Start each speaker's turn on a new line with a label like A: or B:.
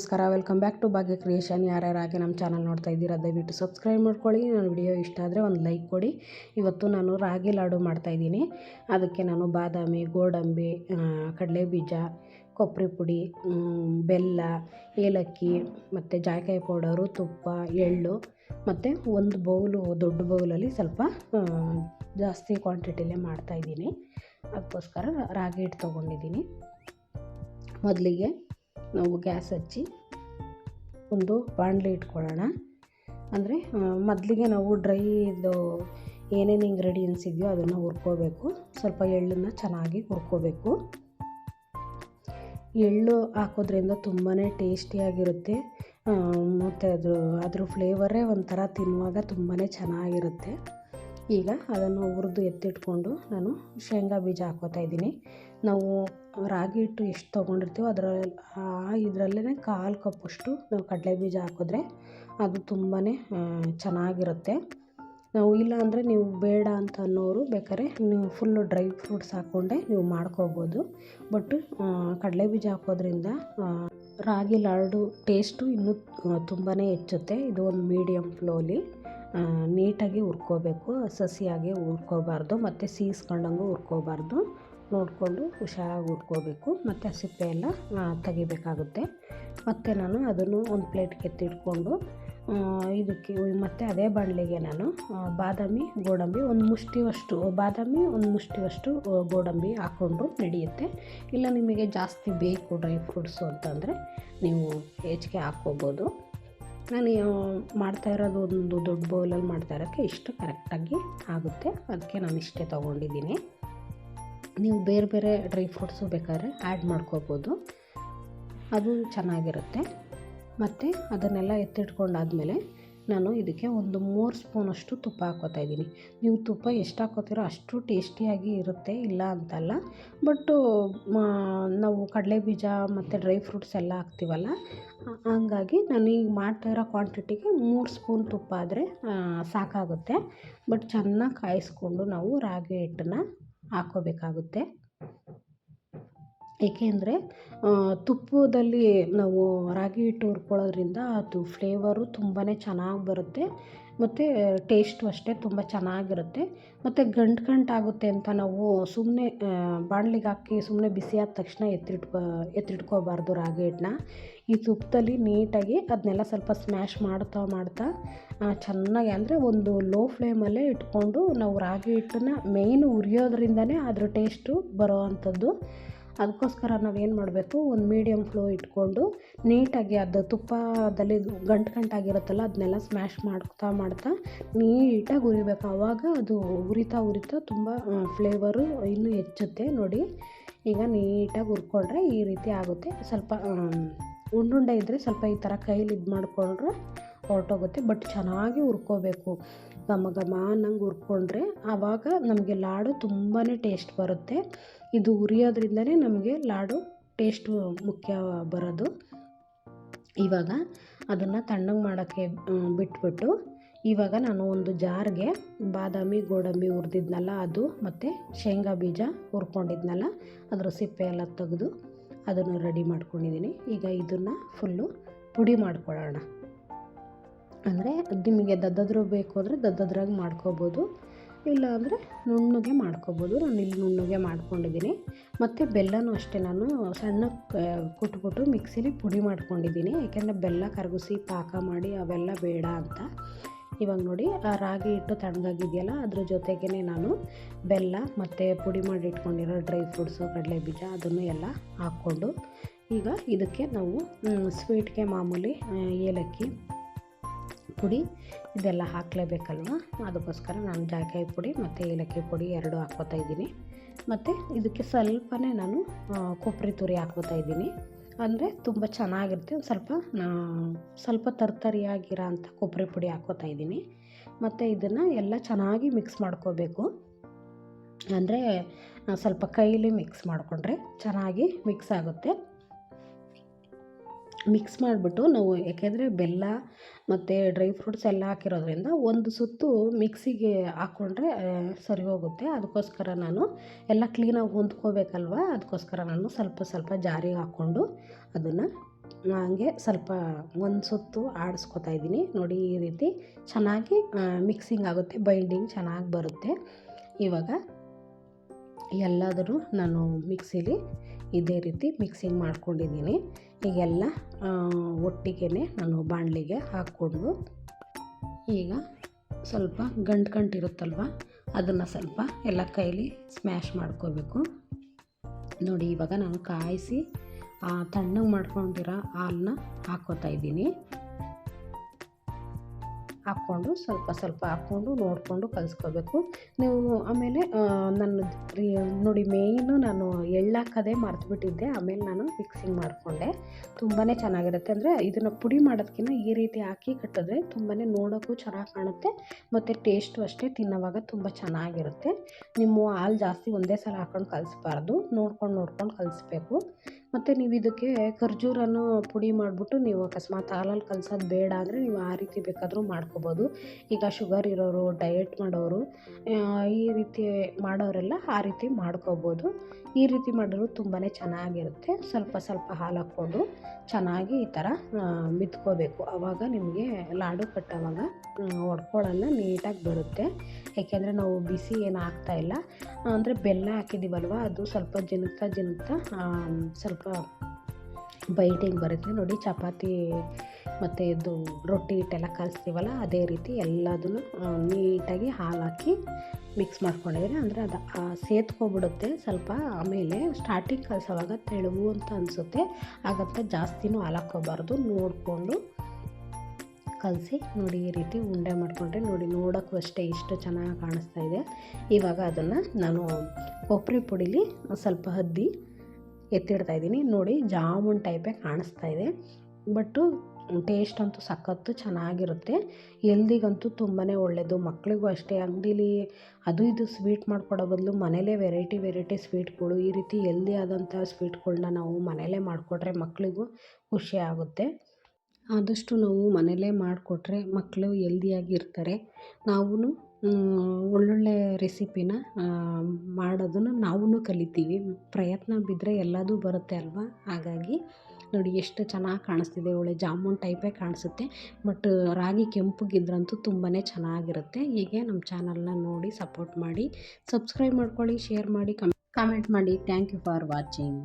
A: ನಮಸ್ಕಾರ welcome back to Bhagya creation ಯಾರ್ಯಾರಾಗಿ ನಮ್ಮ channel ನೋಡ್ತಾ ಇದ್ದೀರಾ, ದಯವಿಟ್ಟು ಸಬ್ಸ್ಕ್ರೈಬ್ ಮಾಡ್ಕೊಳ್ಳಿ. ನನ್ನ ವಿಡಿಯೋ ಇಷ್ಟ ಆದರೆ ಒಂದು ಲೈಕ್ ಕೊಡಿ. ಇವತ್ತು ನಾನು ರಾಗಿ ಲಾಡು ಮಾಡ್ತಾಯಿದ್ದೀನಿ ಅದಕ್ಕೆ ನಾನು ಬಾದಾಮಿ, ಗೋಡಂಬಿ ಕಡಲೆ ಬೀಜ ಕೊಬ್ಬರಿ ಪುಡಿ ಬೆಲ್ಲ, ಏಲಕ್ಕಿ, ಮತ್ತು ಜಾಯಿಕಾಯಿ ಪೌಡರು ತುಪ್ಪ, ಎಳ್ಳು, ಮತ್ತು ಒಂದು ಬೌಲು ದೊಡ್ಡ ಬೌಲಲ್ಲಿ ಸ್ವಲ್ಪ ಜಾಸ್ತಿ ಕ್ವಾಂಟಿಟಿಲೇ ಮಾಡ್ತಾಯಿದ್ದೀನಿ ಅದಕ್ಕೋಸ್ಕರ ರಾಗಿ ಹಿಟ್ಟು ತೊಗೊಂಡಿದ್ದೀನಿ. ಮೊದಲಿಗೆ ನಾವು ಗ್ಯಾಸ್ ಹಚ್ಚಿ ಒಂದು ಬಾಣಲೆ ಇಟ್ಕೊಳ್ಳೋಣ. ಅಂದರೆ ಮೊದಲಿಗೆ ನಾವು ಡ್ರೈ ಇದು ಏನೇನು ಇಂಗ್ರೀಡಿಯೆಂಟ್ಸ್ ಇದೆಯೋ ಅದನ್ನು ಹುರ್ಕೋಬೇಕು. ಸ್ವಲ್ಪ ಎಳ್ಳನ್ನು ಚೆನ್ನಾಗಿ ಹುರ್ಕೋಬೇಕು. ಎಳ್ಳು ಹಾಕೋದ್ರಿಂದ ತುಂಬಾ ಟೇಸ್ಟಿಯಾಗಿರುತ್ತೆ ಮತ್ತು ಅದು, ಅದ್ರ ಫ್ಲೇವರೇ ಒಂಥರ ತಿನ್ನುವಾಗ ತುಂಬಾ ಚೆನ್ನಾಗಿರುತ್ತೆ. ಈಗ ಅದನ್ನು ಹುರಿದು ಎತ್ತಿಟ್ಕೊಂಡು ನಾನು ಶೇಂಗಾ ಬೀಜ ಹಾಕ್ಕೋತಾ ಇದ್ದೀನಿ. ನಾವು ರಾಗಿ ಹಿಟ್ಟು ಎಷ್ಟು ತೊಗೊಂಡಿರ್ತೀವೋ ಅದರ ಆ ಇದರಲ್ಲೇ ಕಾಲು ಕಪ್ಪಷ್ಟು ನಾವು ಕಡಲೆ ಬೀಜ ಹಾಕಿದ್ರೆ ಅದು ತುಂಬಾ ಚೆನ್ನಾಗಿರುತ್ತೆ. ನಾವು ಇಲ್ಲ ಅಂದರೆ ನೀವು ಬೇಡ ಅಂತ ಅನ್ನೋರು ಬೇಕಾದ್ರೆ ನೀವು ಫುಲ್ಲು ಡ್ರೈ ಫ್ರೂಟ್ಸ್ ಹಾಕ್ಕೊಂಡೆ ನೀವು ಮಾಡ್ಕೋಬೋದು. ಬಟ್ ಕಡಲೆ ಬೀಜ ಹಾಕೋದ್ರಿಂದ ರಾಗಿ ಲಾಡು ಟೇಸ್ಟು ಇನ್ನೂ ತುಂಬಾ ಹೆಚ್ಚುತ್ತೆ. ಇದು ಒಂದು ಮೀಡಿಯಮ್ ಫ್ಲೋಲಿ ನೀಟಾಗಿ ಹುರ್ಕೋಬೇಕು, ಸಸಿಯಾಗಿ ಹುರ್ಕೋಬಾರ್ದು, ಮತ್ತು ಸೀಸ್ಕೊಂಡಂಗೂ ಹುರ್ಕೋಬಾರ್ದು. ನೋಡಿಕೊಂಡು ಹುಷಾರಾಗಿ ಉಟ್ಕೋಬೇಕು ಮತ್ತು ಆ ಸಿಪ್ಪೆ ಎಲ್ಲ ತೆಗಿಬೇಕಾಗುತ್ತೆ. ಮತ್ತು ನಾನು ಅದನ್ನು ಒಂದು ಪ್ಲೇಟ್ಗೆ ಎತ್ತಿಟ್ಕೊಂಡು ಇದಕ್ಕೆ ಮತ್ತು ಅದೇ ಬಾಣಲೆಗೆ ನಾನು ಬಾದಾಮಿ, ಗೋಡಂಬಿ ಒಂದು ಮುಷ್ಟಿಯಷ್ಟು ಬಾದಾಮಿ ಒಂದು ಮುಷ್ಟಿಯಷ್ಟು ಗೋಡಂಬಿ ಹಾಕ್ಕೊಂಡು ನಡೆಯುತ್ತೆ. ಇಲ್ಲ ನಿಮಗೆ ಜಾಸ್ತಿ ಬೇಕು ಡ್ರೈ ಫ್ರೂಟ್ಸು ಅಂತಂದರೆ ನೀವು ಹೆಚ್ಚಿಗೆ ಹಾಕ್ಕೋಬೋದು. ನಾನು ಮಾಡ್ತಾ ಇರೋದು ಒಂದು ದೊಡ್ಡ ಬೌಲಲ್ಲಿ ಮಾಡ್ತಾ ಇರೋಕ್ಕೆ ಇಷ್ಟು ಕರೆಕ್ಟಾಗಿ ಆಗುತ್ತೆ. ಅದಕ್ಕೆ ನಾನು ಇಷ್ಟೇ ತೊಗೊಂಡಿದ್ದೀನಿ. ನೀವು ಬೇರೆ ಬೇರೆ ಡ್ರೈ ಫ್ರೂಟ್ಸು ಬೇಕಾದ್ರೆ ಆ್ಯಡ್ ಮಾಡ್ಕೋಬೋದು. ಅದು ಚೆನ್ನಾಗಿರುತ್ತೆ. ಮತ್ತು ಅದನ್ನೆಲ್ಲ ಎತ್ತಿಟ್ಕೊಂಡಾದಮೇಲೆ ನಾನು ಇದಕ್ಕೆ ಒಂದು ಮೂರು ಸ್ಪೂನಷ್ಟು ತುಪ್ಪ ಹಾಕ್ಕೋತಾ ಇದ್ದೀನಿ. ನೀವು ತುಪ್ಪ ಎಷ್ಟು ಹಾಕೋತೀರೋ ಅಷ್ಟು ಟೇಸ್ಟಿಯಾಗಿ ಇರುತ್ತೆ, ಇಲ್ಲ ಅಂತಲ್ಲ. ಬಟ್ಟು ನಾವು ಕಡಲೆ ಬೀಜ ಮತ್ತು ಡ್ರೈ ಫ್ರೂಟ್ಸ್ ಎಲ್ಲ ಹಾಕ್ತೀವಲ್ಲ, ಹಂಗಾಗಿ ನಾನು ಈಗ ಮಾಡ್ತಾ ಇರೋ ಕ್ವಾಂಟಿಟಿಗೆ ಮೂರು ಸ್ಪೂನ್ ತುಪ್ಪ ಆದರೆ ಸಾಕಾಗುತ್ತೆ. ಬಟ್ ಚೆನ್ನಾಗಿ ಕಾಯಿಸ್ಕೊಂಡು ನಾವು ರಾಗಿ ಹಿಟ್ಟನ್ನು ಹಾಕ್ಕೋಬೇಕಾಗುತ್ತೆ ಏಕೆಂದರೆ ತುಪ್ಪದಲ್ಲಿ ನಾವು ರಾಗಿ ಹಿಟ್ಟು ಹುರ್ಕೊಳ್ಳೋದ್ರಿಂದ ಅದು ಫ್ಲೇವರು ತುಂಬಾ ಚೆನ್ನಾಗಿ ಬರುತ್ತೆ. ಮತ್ತು ಟೇಸ್ಟು ಅಷ್ಟೇ ತುಂಬ ಚೆನ್ನಾಗಿರುತ್ತೆ. ಮತ್ತು ಗಂಟು ಗಂಟಾಗುತ್ತೆ ಅಂತ ನಾವು ಸುಮ್ಮನೆ ಬಾಣಲಿಗೆ ಹಾಕಿ ಸುಮ್ಮನೆ ಬಿಸಿ ಆದ ತಕ್ಷಣ ಎತ್ತಿಟ್ಕೊ, ಎತ್ತಿಟ್ಕೋಬಾರ್ದು ರಾಗಿ ಹಿಟ್ಟನ್ನ ಈ ತುಪ್ಪದಲ್ಲಿ ನೀಟಾಗಿ ಅದನ್ನೆಲ್ಲ ಸ್ವಲ್ಪ ಸ್ಮ್ಯಾಶ್ ಮಾಡ್ತಾ ಮಾಡ್ತಾ ಚೆನ್ನಾಗಿ ಅಂದರೆ ಒಂದು ಲೋ ಫ್ಲೇಮಲ್ಲೇ ಇಟ್ಕೊಂಡು ನಾವು ರಾಗಿ ಹಿಟ್ಟನ್ನ ಮೇಯ್ನ್ ಉರಿಯೋದ್ರಿಂದನೇ ಅದ್ರ ಟೇಸ್ಟು ಬರೋ ಅಂಥದ್ದು. ಅದಕ್ಕೋಸ್ಕರ ನಾವೇನು ಮಾಡಬೇಕು, ಒಂದು ಮೀಡಿಯಮ್ ಫ್ಲೋ ಇಟ್ಕೊಂಡು ನೀಟಾಗಿ ಅದು ತುಪ್ಪದಲ್ಲಿ ಗಂಟು ಗಂಟಾಗಿರುತ್ತಲ್ಲ ಅದನ್ನೆಲ್ಲ ಸ್ಮ್ಯಾಶ್ ಮಾಡ್ತಾ ಮಾಡ್ತಾ ನೀಟಾಗಿ ಉರಿಬೇಕು ಆವಾಗ ಅದು ಉರಿತಾ ಉರಿತಾ ತುಂಬ ಫ್ಲೇವರು ಇನ್ನೂ ಹೆಚ್ಚುತ್ತೆ ನೋಡಿ. ಈಗ ನೀಟಾಗಿ ಹುರ್ಕೊಂಡ್ರೆ ಈ ರೀತಿ ಆಗುತ್ತೆ. ಸ್ವಲ್ಪ ಉಂಡುಂಡೆ ಇದ್ದರೆ ಸ್ವಲ್ಪ ಈ ಥರ ಕೈಲಿ ಇದು ಮಾಡಿಕೊಂಡ್ರೆ ಹೊರಟೋಗುತ್ತೆ, ಬಟ್ ಚೆನ್ನಾಗಿ ಹುರ್ಕೋಬೇಕು. ಘಮ ಘಮ ಅನ್ನಂಗೆ ಹುರ್ಕೊಂಡ್ರೆ ಆವಾಗ ನಮಗೆ ಲಾಡು ತುಂಬಾ ಟೇಸ್ಟ್ ಬರುತ್ತೆ. ಇದು ಹುರಿಯೋದ್ರಿಂದನೇ ನಮಗೆ ಲಾಡು ಟೇಸ್ಟು ಮುಖ್ಯ ಬರೋದು. ಇವಾಗ ಅದನ್ನು ತಣ್ಣಗೆ ಮಾಡೋಕ್ಕೆ ಬಿಟ್ಬಿಟ್ಟು ಇವಾಗ ನಾನು ಒಂದು ಜಾರ್ಗೆ ಬಾದಾಮಿ, ಗೋಡಂಬಿ ಹುರಿದಿದ್ನಲ್ಲ ಅದು ಮತ್ತು ಶೇಂಗಾ ಬೀಜ ಹುರ್ಕೊಂಡಿದ್ನಲ್ಲ ಅದರ ಸಿಪ್ಪೆ ಎಲ್ಲ ತೆಗೆದು ಅದನ್ನು ರೆಡಿ ಮಾಡ್ಕೊಂಡಿದ್ದೀನಿ ಈಗ ಇದನ್ನು ಫುಲ್ಲು ಪುಡಿ ಮಾಡ್ಕೊಳ್ಳೋಣ. ಅಂದರೆ ನಿಮಗೆ ದದ್ದದ್ರು ಬೇಕು ಅಂದರೆ ದದ್ದದ್ರಾಗ ಮಾಡ್ಕೋಬೋದು. ಇಲ್ಲ ಅಂದರೆ ನುಣ್ಣಗೆ ಮಾಡ್ಕೋಬೋದು. ನಾನು ಇಲ್ಲಿ ನುಣ್ಣಗೆ ಮಾಡ್ಕೊಂಡಿದ್ದೀನಿ. ಮತ್ತು ಬೆಲ್ಲನೂ ಅಷ್ಟೇ ನಾನು ಸಣ್ಣ ಕುಟ್ಬಿಟ್ಟು ಮಿಕ್ಸಿಲಿ ಪುಡಿ ಮಾಡ್ಕೊಂಡಿದ್ದೀನಿ. ಯಾಕೆಂದರೆ ಬೆಲ್ಲ ಕರಗಿಸಿ ಪಾಕ ಮಾಡಿ ಅವೆಲ್ಲ ಬೇಡ ಅಂತ. ಇವಾಗ ನೋಡಿ, ಆ ರಾಗಿ ಹಿಟ್ಟು ತಣ್ಣಗಾಗಿದೆಯಲ್ಲ, ಅದ್ರ ಜೊತೆಗೇ ನಾನು ಬೆಲ್ಲ ಮತ್ತು ಪುಡಿ ಮಾಡಿ ಇಟ್ಕೊಂಡಿರೋ ಡ್ರೈ ಫ್ರೂಟ್ಸು ಕಡಲೆ ಬೀಜ ಅದನ್ನು ಎಲ್ಲ ಹಾಕ್ಕೊಂಡು ಈಗ ಇದಕ್ಕೆ ನಾವು ಸ್ವೀಟ್ಗೆ ಮಾಮೂಲಿ ಏಲಕ್ಕಿ ಪುಡಿ ಇದೆಲ್ಲ ಹಾಕಲೇಬೇಕಲ್ವ? ಅದಕ್ಕೋಸ್ಕರ ನಾನು ಜಾಯಿಕಾಯಿ ಪುಡಿ ಮತ್ತು ಏಲಕ್ಕಿ ಪುಡಿ ಎರಡು ಹಾಕ್ಕೋತಾ ಇದ್ದೀನಿ. ಮತ್ತು ಇದಕ್ಕೆ ಸ್ವಲ್ಪನೇ ನಾನು ಕೊಬ್ಬರಿ ತುರಿ ಹಾಕ್ಕೋತಾ ಇದ್ದೀನಿ. ಅಂದರೆ ತುಂಬ ಚೆನ್ನಾಗಿರುತ್ತೆ. ಒಂದು ಸ್ವಲ್ಪ ಸ್ವಲ್ಪ ತರ್ತರಿಯಾಗಿರೋ ಅಂಥ ಕೊಬ್ಬರಿ ಪುಡಿ ಹಾಕ್ಕೋತಾ ಇದ್ದೀನಿ. ಮತ್ತು ಇದನ್ನು ಎಲ್ಲ ಚೆನ್ನಾಗಿ ಮಿಕ್ಸ್ ಮಾಡ್ಕೋಬೇಕು. ಅಂದರೆ ಸ್ವಲ್ಪ ಕೈಲಿ ಮಿಕ್ಸ್ ಮಾಡಿಕೊಂಡ್ರೆ ಚೆನ್ನಾಗಿ ಮಿಕ್ಸ್ ಆಗುತ್ತೆ. ಮಿಕ್ಸ್ ಮಾಡಿಬಿಟ್ಟು ನಾವು ಯಾಕೆಂದರೆ ಬೆಲ್ಲ ಮತ್ತು ಡ್ರೈ ಫ್ರೂಟ್ಸ್ ಎಲ್ಲ ಹಾಕಿರೋದ್ರಿಂದ ಒಂದು ಸುತ್ತು ಮಿಕ್ಸಿಗೆ ಹಾಕ್ಕೊಂಡ್ರೆ ಸರಿ ಹೋಗುತ್ತೆ. ಅದಕ್ಕೋಸ್ಕರ ನಾನು ಎಲ್ಲ ಕ್ಲೀನಾಗಿ ಹೊಂದ್ಕೋಬೇಕಲ್ವ? ಅದಕ್ಕೋಸ್ಕರ ನಾನು ಸ್ವಲ್ಪ ಸ್ವಲ್ಪ ಜಾರಿಗೆ ಹಾಕ್ಕೊಂಡು ಅದನ್ನು ಹಾಗೆ ಸ್ವಲ್ಪ ಒಂದು ಸುತ್ತು ಆಡಿಸ್ಕೊತಾ ಇದ್ದೀನಿ. ನೋಡಿ ಈ ರೀತಿ ಚೆನ್ನಾಗಿ ಮಿಕ್ಸಿಂಗ್ ಆಗುತ್ತೆ, ಬೈಂಡಿಂಗ್ ಚೆನ್ನಾಗಿ ಬರುತ್ತೆ. ಇವಾಗ ಎಲ್ಲಾದರೂ ನಾನು ಮಿಕ್ಸಿಲಿ ಇದೇ ರೀತಿ ಮಿಕ್ಸಿಂಗ್ ಮಾಡ್ಕೊಂಡಿದ್ದೀನಿ. ಈಗೆಲ್ಲ ಒಟ್ಟಿಗೆ ನಾನು ಬಾಣಲಿಗೆ ಹಾಕ್ಕೊಂಡು, ಈಗ ಸ್ವಲ್ಪ ಗಂಟು ಗಂಟು ಇರುತ್ತಲ್ವ ಅದನ್ನು ಸ್ವಲ್ಪ ಎಲ್ಲ ಕೈಲಿ ಸ್ಮ್ಯಾಶ್ ಮಾಡ್ಕೋಬೇಕು. ನೋಡಿ, ಇವಾಗ ನಾನು ಕಾಯಿಸಿ ತಣ್ಣಗೆ ಮಾಡ್ಕೊಂಡಿರೋ ಹಾಲನ್ನ ಹಾಕ್ಕೋತಾ ಇದ್ದೀನಿ. ಹಾಕ್ಕೊಂಡು ಸ್ವಲ್ಪ ಸ್ವಲ್ಪ ಹಾಕ್ಕೊಂಡು ನೋಡಿಕೊಂಡು ಕಲಿಸ್ಕೋಬೇಕು. ನೀವು ಆಮೇಲೆ ನನ್ನ ನೋಡಿ ಮೇಯ್ನು ನಾನು ಎಳ್ಳಾಕೋದೇ ಮರ್ತುಬಿಟ್ಟಿದ್ದೆ. ಆಮೇಲೆ ನಾನು ಮಿಕ್ಸಿಂಗ್ ಮಾಡಿಕೊಂಡೆ. ತುಂಬಾ ಚೆನ್ನಾಗಿರುತ್ತೆ. ಅಂದರೆ ಇದನ್ನು ಪುಡಿ ಮಾಡೋದಕ್ಕಿಂತ ಈ ರೀತಿ ಹಾಕಿ ಕಟ್ಟಿದ್ರೆ ತುಂಬಾ ನೋಡೋಕ್ಕೂ ಚೆನ್ನಾಗಿ ಕಾಣುತ್ತೆ. ಮತ್ತು ಟೇಸ್ಟು ಅಷ್ಟೇ ತಿನ್ನೋವಾಗ ತುಂಬ ಚೆನ್ನಾಗಿರುತ್ತೆ. ನಿಮ್ಮ ಹಾಲು ಜಾಸ್ತಿ ಒಂದೇ ಸಲ ಹಾಕ್ಕೊಂಡು ಕಲಿಸ್ಬಾರ್ದು. ನೋಡ್ಕೊಂಡು ನೋಡ್ಕೊಂಡು ಕಲಿಸ್ಬೇಕು. ಮತ್ತು ನೀವು ಇದಕ್ಕೆ ಖರ್ಜೂರನೂ ಪುಡಿ ಮಾಡಿಬಿಟ್ಟು ನೀವು ಅಕಸ್ಮಾತ್ ಹಾಲಲ್ಲಿ ಕಲ್ಸೋದು ಬೇಡ ಅಂದರೆ ನೀವು ಆ ರೀತಿ ಬೇಕಾದರೂ ಮಾಡ್ಕೊಬೋದು. ಈಗ ಶುಗರ್ ಇರೋರು ಡಯಟ್ ಮಾಡೋರು ಈ ರೀತಿ ಮಾಡೋರೆಲ್ಲ ಆ ರೀತಿ ಮಾಡ್ಕೋಬೋದು. ಈ ರೀತಿ ಮಾಡಿದ್ರು ತುಂಬಾ ಚೆನ್ನಾಗಿರುತ್ತೆ. ಸ್ವಲ್ಪ ಸ್ವಲ್ಪ ಹಾಲು ಹಾಕ್ಕೊಂಡು ಚೆನ್ನಾಗಿ ಈ ಥರ ಮಿತ್ಕೋಬೇಕು. ಆವಾಗ ನಿಮಗೆ ಲಾಡು ಕಟ್ಟೋವಾಗ ಒಡ್ಕೊಳ್ಳಲ್ಲ ನೀಟಾಗಿ ಬರುತ್ತೆ. ಯಾಕೆಂದರೆ ನಾವು ಬಿಸಿ ಏನು ಹಾಕ್ತಾಯಿಲ್ಲ ಅಂದರೆ ಬೆಲ್ಲ ಹಾಕಿದ್ದೀವಲ್ವ ಅದು ಸ್ವಲ್ಪ ಜಿನುಕ್ತಾ ಜಿನುಕ್ತಾ ಸ್ವಲ್ಪ ಬೈಟಿಂಗ್ ಬರುತ್ತೆ ನೋಡಿ, ಚಪಾತಿ ಮತ್ತು ಇದು ರೊಟ್ಟಿ ಹಿಟ್ಟೆಲ್ಲ ಕಲಿಸ್ತೀವಲ್ಲ, ಅದೇ ರೀತಿ ಎಲ್ಲದನ್ನು ನೀಟಾಗಿ ಹಾಲು ಹಾಕಿ ಮಿಕ್ಸ್ ಮಾಡ್ಕೊಂಡಿದ್ರೆ ಅಂದರೆ ಅದು ಸೇತ್ಕೊಬಿಡುತ್ತೆ ಸ್ವಲ್ಪ ಆಮೇಲೆ ಸ್ಟಾರ್ಟಿಂಗ್ ಕಲಿಸೋವಾಗ ತೆಳುವು ಅಂತ ಅನಿಸುತ್ತೆ. ಹಾಗಂತ ಜಾಸ್ತಿನೂ ಹಾಲು ಹಾಕ್ಕೋಬಾರ್ದು ನೋಡಿಕೊಂಡು ಕಲಸಿ ನೋಡಿ ಈ ರೀತಿ ಉಂಡೆ ಮಾಡಿಕೊಂಡ್ರೆ ನೋಡಿ ನೋಡೋಕ್ಕೂ ಅಷ್ಟೇ ಇಷ್ಟು ಚೆನ್ನಾಗಿ ಕಾಣಿಸ್ತಾ ಇದೆ. ಇವಾಗ ಅದನ್ನು ನಾನು ಕೊಬ್ಬರಿ ಪುಡಿಲಿ ಸ್ವಲ್ಪ ಹದ್ದಿ ಎತ್ತಿಡ್ತಾ ಇದ್ದೀನಿ. ನೋಡಿ, ಜಾಮೂನ್ ಟೈಪೇ ಕಾಣಿಸ್ತಾ ಇದೆ. ಬಟ್ಟು ಟೇಸ್ಟ್ ಅಂತೂ ಸಖತ್ತು ಚೆನ್ನಾಗಿರುತ್ತೆ. ಎಲ್ದಿಗಂತೂ ತುಂಬಾ ಒಳ್ಳೆಯದು ಮಕ್ಕಳಿಗೂ ಅಷ್ಟೇ. ಅಂಗಡೀಲಿ ಅದು ಇದು ಸ್ವೀಟ್ ಮಾಡಿಕೊಡೋ ಬದಲು ಮನೇಲೇ ವೆರೈಟಿ ವೆರೈಟಿ ಸ್ವೀಟ್ಗಳು ಈ ರೀತಿ ಎಲ್ದಿ ಆದಂಥ ಸ್ವೀಟ್ಗಳನ್ನ ನಾವು ಮನೇಲೇ ಮಾಡಿಕೊಟ್ರೆ ಮಕ್ಕಳಿಗೂ ಖುಷಿ ಆಗುತ್ತೆ. ಆದಷ್ಟು ನಾವು ಮನೇಲೇ ಮಾಡಿಕೊಟ್ರೆ ಮಕ್ಕಳು ಎಲ್ದಿಯಾಗಿರ್ತಾರೆ ನಾವೂ ಒಳ್ಳೊಳ್ಳೆ ರೆಸಿಪಿನ ಮಾಡೋದನ್ನು ನಾವೂ ಕಲಿತೀವಿ. ಪ್ರಯತ್ನ ಬಿದ್ದರೆ ಎಲ್ಲದೂ ಬರುತ್ತೆ ಅಲ್ವಾ? ಹಾಗಾಗಿ ನೋಡಿ ಎಷ್ಟು ಚೆನ್ನಾಗಿ ಕಾಣಿಸ್ತಿದೆ. ಒಳ್ಳೆ ಜಾಮೂನ್ ಟೈಪೇ ಕಾಣಿಸುತ್ತೆ. ಬಟ್ ರಾಗಿ ಕೆಂಪಗಿದ್ರಂತೂ ತುಂಬಾ ಚೆನ್ನಾಗಿರುತ್ತೆ. ಹೀಗೆ ನಮ್ಮ ಚಾನಲ್ನ ನೋಡಿ ಸಪೋರ್ಟ್ ಮಾಡಿ ಸಬ್ಸ್ಕ್ರೈಬ್ ಮಾಡ್ಕೊಳ್ಳಿ ಶೇರ್ ಮಾಡಿ ಕಮೆಂಟ್ ಕಾಮೆಂಟ್ ಮಾಡಿ. Thank you for watching